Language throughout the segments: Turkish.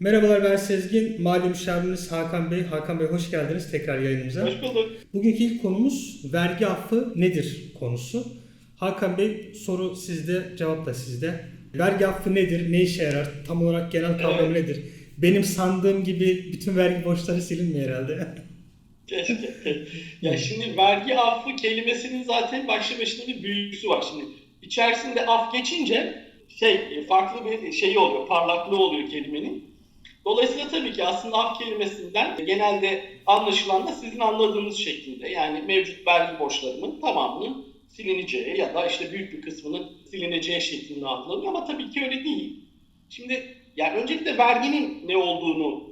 Merhabalar ben Sezgin. Mali müşaviriniz Hakan Bey. Hakan Bey hoş geldiniz tekrar yayınımıza. Hoş bulduk. Bugünkü ilk konumuz vergi affı nedir konusu. Hakan Bey soru sizde, cevap da sizde. Vergi affı nedir? Ne işe yarar? Tam olarak genel kavramı nedir? Benim sandığım gibi bütün vergi borçları silinmiyor herhalde. Keşke. ya şimdi vergi affı kelimesinin zaten başlı başına bir büyüsü var. Şimdi içerisinde af geçince şey farklı bir şeyi oluyor, parlaklığı oluyor kelimenin. Dolayısıyla tabii ki aslında af kelimesinden genelde anlaşılan da sizin anladığınız şekilde yani mevcut vergi borçlarının tamamının silineceği ya da işte büyük bir kısmının silineceği şeklinde algılanıyor ama tabii ki öyle değil. Şimdi yani öncelikle verginin ne olduğunu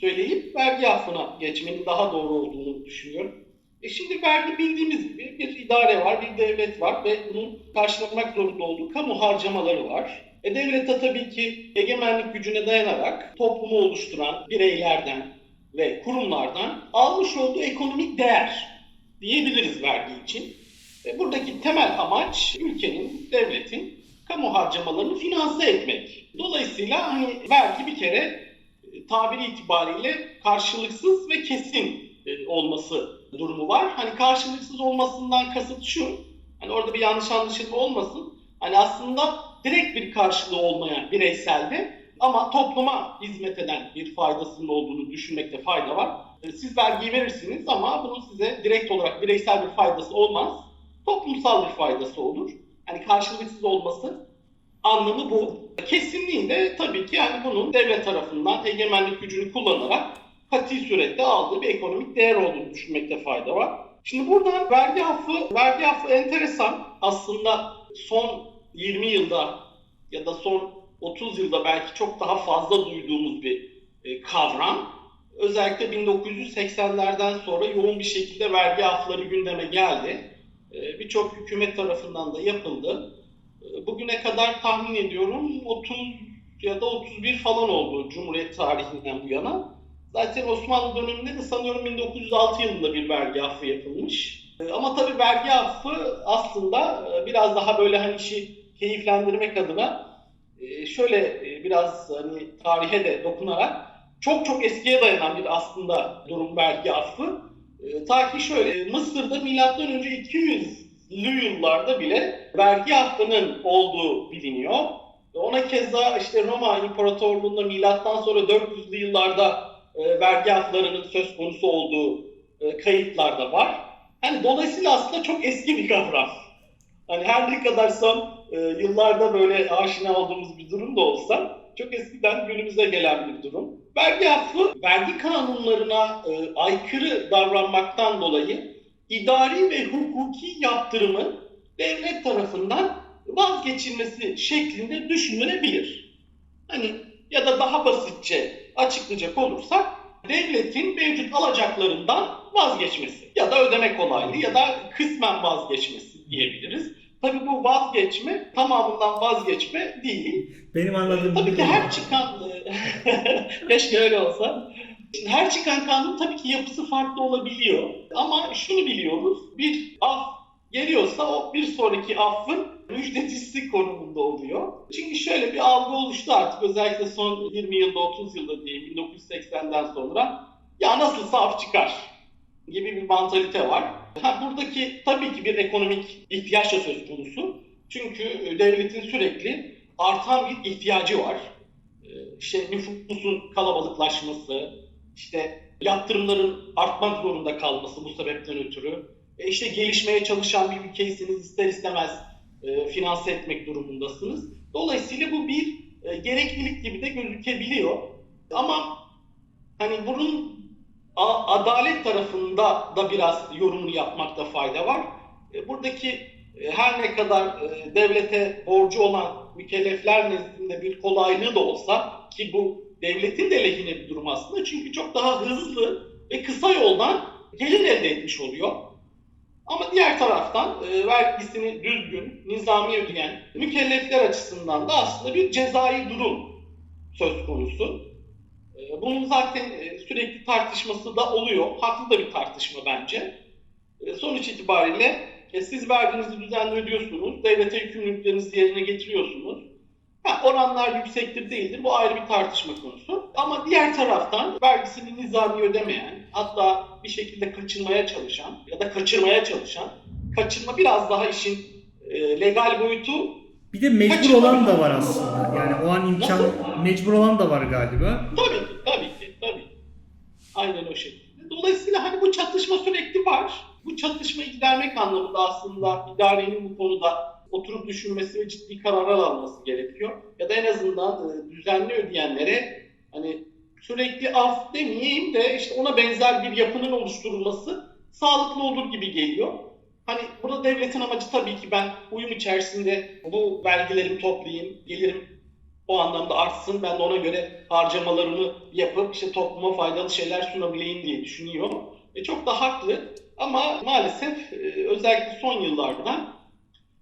söyleyip vergi affına geçmenin daha doğru olduğunu düşünüyorum. E şimdi vergi bildiğimiz gibi bir idare var, bir devlet var ve bunun karşılamak zorunda olduğu kamu harcamaları var. E devlet de tabii ki egemenlik gücüne dayanarak toplumu oluşturan bireylerden ve kurumlardan almış olduğu ekonomik değer diyebiliriz vergi için. E buradaki temel amaç ülkenin, devletin kamu harcamalarını finanse etmek. Dolayısıyla hani vergi bir kere e, tabiri itibariyle karşılıksız ve kesin e, olması durumu var. Hani karşılıksız olmasından kasıt şu, hani orada bir yanlış anlaşılma olmasın. Hani aslında direkt bir karşılığı olmayan bireyselde ama topluma hizmet eden bir faydasının olduğunu düşünmekte fayda var. E, Siz vergiyi verirsiniz ama bunun size direkt olarak bireysel bir faydası olmaz. Toplumsal bir faydası olur. Hani karşılıksız olması anlamı bu. Kesinliğinde tabii ki yani bunun devlet tarafından egemenlik gücünü kullanarak kati surette aldığı bir ekonomik değer olduğunu düşünmekte fayda var. Şimdi buradan vergi affı, vergi affı enteresan. Aslında son 20 yılda ya da son 30 yılda belki çok daha fazla duyduğumuz bir e, kavram. Özellikle 1980'lerden sonra yoğun bir şekilde vergi affları gündeme geldi. E, Birçok hükümet tarafından da yapıldı. E, Bugüne kadar tahmin ediyorum 30 ya da 31 falan oldu Cumhuriyet tarihinden bu yana. Zaten Osmanlı döneminde de sanıyorum 1906 yılında bir vergi affı yapılmış. Ama tabii vergi affı aslında biraz daha böyle hani işi keyiflendirmek adına e, şöyle e, biraz hani tarihe de dokunarak çok çok eskiye dayanan bir aslında durum vergi affı. E, Ta ki şöyle Mısır'da milattan önce 200'lü yıllarda bile vergi affının olduğu biliniyor. Ona keza işte Roma İmparatorluğu'nda milattan sonra 400'lü yıllarda vergi afflarının söz konusu olduğu e, kayıtlar da var. Hani dolayısıyla aslında çok eski bir kavram. Hani her ne kadar son e, yıllarda böyle aşina olduğumuz bir durum da olsa çok eskiden günümüze gelen bir durum. Vergi affı vergi kanunlarına e, aykırı davranmaktan dolayı idari ve hukuki yaptırımın devlet tarafından vazgeçilmesi şeklinde düşünülebilir. Hani ya da daha basitçe açıklayacak olursak devletin mevcut alacaklarından vazgeçmesi ya da ödeme kolaylığı ya da kısmen vazgeçmesi diyebiliriz. Tabii bu vazgeçme tamamından vazgeçme değil. Benim anladığım Tabii bu ki her çıkan keşke öyle olsa. Şimdi her çıkan kanun tabii ki yapısı farklı olabiliyor. Ama şunu biliyoruz. Bir af geliyorsa o bir sonraki affın müjdecisi konumunda oluyor. Çünkü şöyle bir algı oluştu artık özellikle son 20 yılda 30 yılda diyeyim 1980'den sonra ya nasılsa af çıkar gibi bir mantalite var. Ha, buradaki tabii ki bir ekonomik ihtiyaç da söz konusu. Çünkü e, devletin sürekli artan bir ihtiyacı var. Ee, İşte nüfusun kalabalıklaşması, işte yatırımların artmak zorunda kalması bu sebepten ötürü. E işte gelişmeye çalışan bir ülkeyseniz ister istemez e, finanse etmek durumundasınız. Dolayısıyla bu bir e, gereklilik gibi de gözükebiliyor. Ama hani bunun adalet tarafında da biraz yorumunu yapmakta fayda var. E, buradaki e, her ne kadar e, devlete borcu olan mükellefler nezdinde bir kolaylığı da olsa ki bu devletin de lehine bir durum aslında çünkü çok daha hızlı ve kısa yoldan gelir elde etmiş oluyor. Ama diğer taraftan vergisini düzgün, nizami ödeyen mükellefler açısından da aslında bir cezai durum söz konusu. E, bunun zaten e, sürekli tartışması da oluyor. Haklı da bir tartışma bence. E, sonuç itibariyle siz verginizi düzenli ödüyorsunuz, devlete yükümlülüklerinizi yerine getiriyorsunuz. Ha, oranlar yüksektir değildir bu ayrı bir tartışma konusu. Ama diğer taraftan vergisini nizami ödemeyen hatta bir şekilde kaçırmaya çalışan ya da kaçırmaya çalışan kaçırma biraz daha işin e, legal boyutu Bir de mecbur Kaçırma olan da var aslında. Yani o an imkan Nasıl? mecbur olan da var galiba. Tabii ki, tabii ki, tabii. ki. Aynen o şekilde. Dolayısıyla hani bu çatışma sürekli var. Bu çatışmayı gidermek anlamında aslında idarenin bu konuda oturup düşünmesi ve ciddi kararlar alması gerekiyor. Ya da en azından e, düzenli ödeyenlere hani sürekli af demeyeyim de işte ona benzer bir yapının oluşturulması sağlıklı olur gibi geliyor. Hani burada devletin amacı tabii ki ben uyum içerisinde bu vergilerimi toplayayım, gelirim o anlamda artsın. Ben de ona göre harcamalarımı yapıp işte topluma faydalı şeyler sunabileyim diye düşünüyor. E çok da haklı. Ama maalesef e, özellikle son yıllarda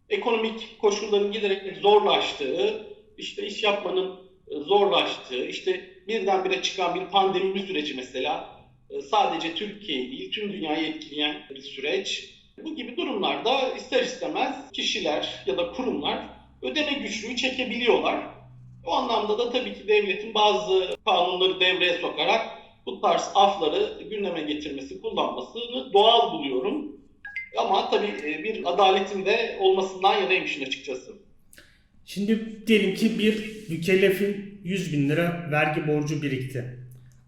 ekonomik koşulların giderek zorlaştığı, işte iş yapmanın e, zorlaştığı, işte birdenbire çıkan bir pandemi süreci mesela e, sadece Türkiye'yi değil tüm dünyayı etkileyen bir süreç. Bu gibi durumlarda ister istemez kişiler ya da kurumlar ödeme güçlüğü çekebiliyorlar. O anlamda da tabii ki devletin bazı kanunları devreye sokarak bu tarz afları gündeme getirmesi, kullanmasını doğal buluyorum. Ama tabii e, bir adaletin de olmasından yanayım işin açıkçası. Şimdi diyelim ki bir mükellefin 100 bin lira vergi borcu birikti.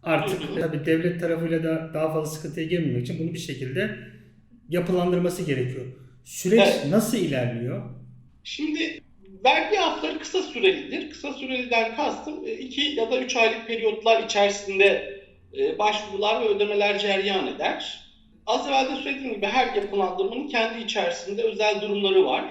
Artık tabii devlet tarafıyla da daha fazla sıkıntıya girmemek için bunu bir şekilde yapılandırması gerekiyor. Süreç Evet. nasıl ilerliyor? Şimdi vergi afları kısa sürelidir. Kısa süreliden kastım 2 ya da 3 aylık periyotlar içerisinde e, başvurular ve ödemeler cereyan eder. Az evvel de söylediğim gibi her yapılandırmanın kendi içerisinde özel durumları var.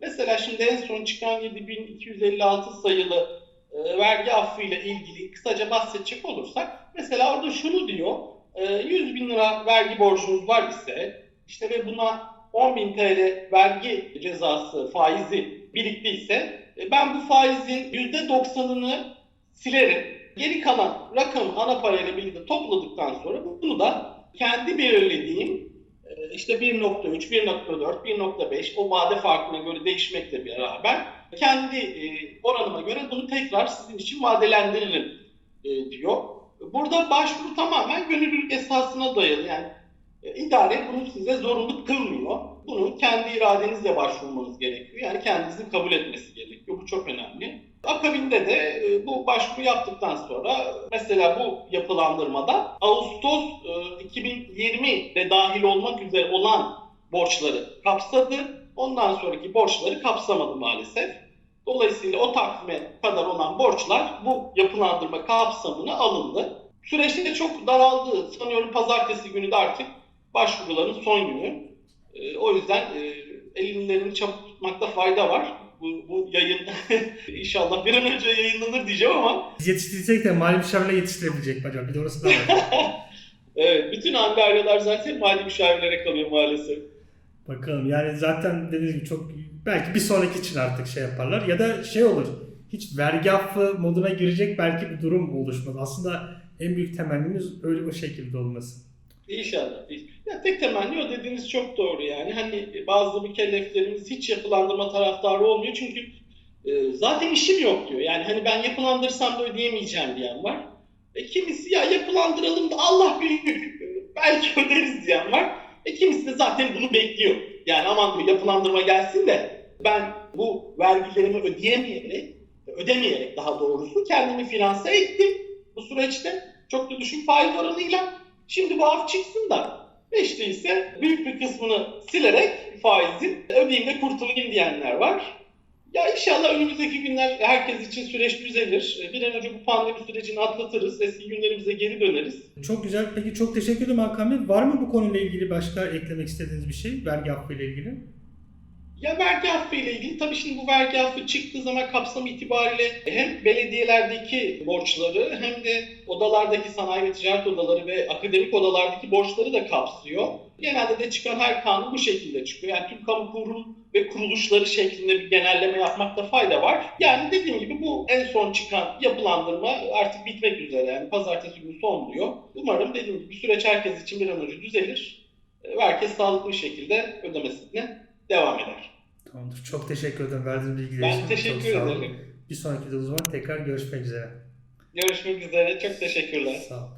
Mesela şimdi en son çıkan 7256 sayılı e, vergi affı ile ilgili kısaca bahsedecek olursak mesela orada şunu diyor e, 100 bin lira vergi borcunuz var ise işte ve buna 10.000 TL vergi cezası, faizi biriktiyse e, ben bu faizin %90'ını silerim. Geri kalan rakamı ana parayla birlikte topladıktan sonra bunu da kendi belirlediğim e, işte 1.3, 1.4, 1.5 o vade farkına göre değişmekle beraber kendi e, oranıma göre bunu tekrar sizin için vadelendiririm diyor. Burada başvuru tamamen gönüllülük esasına dayalı. Yani İdare bunu size zorunlu kılmıyor. Bunu kendi iradenizle başvurmanız gerekiyor. Yani kendinizin kabul etmesi gerekiyor. Bu çok önemli. Akabinde de e, bu başvuru yaptıktan sonra mesela bu yapılandırmada Ağustos e, 2020'de dahil olmak üzere olan borçları kapsadı. Ondan sonraki borçları kapsamadı maalesef. Dolayısıyla o takvime kadar olan borçlar bu yapılandırma kapsamına alındı. Süreçte çok daraldı. Sanıyorum pazartesi günü de artık başvuruların son günü. Ee, o yüzden e, elinlerini çabuk tutmakta fayda var. Bu, bu yayın inşallah bir an önce yayınlanır diyeceğim ama Biz yetiştirsek de mali müşavirle yetiştirebilecek mi acaba? Bir de orası da var. evet, bütün angaryalar zaten mali müşavirlere kalıyor maalesef. Bakalım yani zaten dediğiniz gibi çok belki bir sonraki için artık şey yaparlar ya da şey olur hiç vergi affı moduna girecek belki bir durum oluşmaz. Aslında en büyük temennimiz öyle o şekilde olması. İnşallah. Ya tek temenni o dediğiniz çok doğru yani. Hani bazı mükelleflerimiz hiç yapılandırma taraftarı olmuyor çünkü e, zaten işim yok diyor. Yani hani ben yapılandırsam da ödeyemeyeceğim diyen var. E, kimisi ya yapılandıralım da Allah büyük belki öderiz diyen var. E, kimisi de zaten bunu bekliyor. Yani aman diyor yapılandırma gelsin de ben bu vergilerimi ödeyemeyerek, ödemeyerek daha doğrusu kendimi finanse ettim bu süreçte. Çok da düşük faiz oranıyla. Şimdi bu af çıksın da hiç değilse büyük bir kısmını silerek faizin ödeyeyim de kurtulayım diyenler var. Ya inşallah önümüzdeki günler herkes için süreç düzelir. Bir an önce bu pandemi sürecini atlatırız. Eski günlerimize geri döneriz. Çok güzel. Peki çok teşekkür ederim Hakan Bey. Var mı bu konuyla ilgili başka eklemek istediğiniz bir şey? Vergi affı ile ilgili. Ya vergi affı ile ilgili tabii şimdi bu vergi affı çıktığı zaman kapsam itibariyle hem belediyelerdeki borçları hem de odalardaki sanayi ve ticaret odaları ve akademik odalardaki borçları da kapsıyor. Genelde de çıkan her kanun bu şekilde çıkıyor. Yani tüm kamu kurum ve kuruluşları şeklinde bir genelleme yapmakta fayda var. Yani dediğim gibi bu en son çıkan yapılandırma artık bitmek üzere. Yani pazartesi günü son buluyor. Umarım dediğim gibi süreç herkes için bir an önce düzelir. Ve herkes sağlıklı bir şekilde ödemesine devam eder. Tamamdır. Çok teşekkür ederim verdiğiniz bilgiler ben için. Ben teşekkür ederim. Bir sonraki videomuz var. Tekrar görüşmek üzere. Görüşmek üzere. Çok teşekkürler. Sağ olun.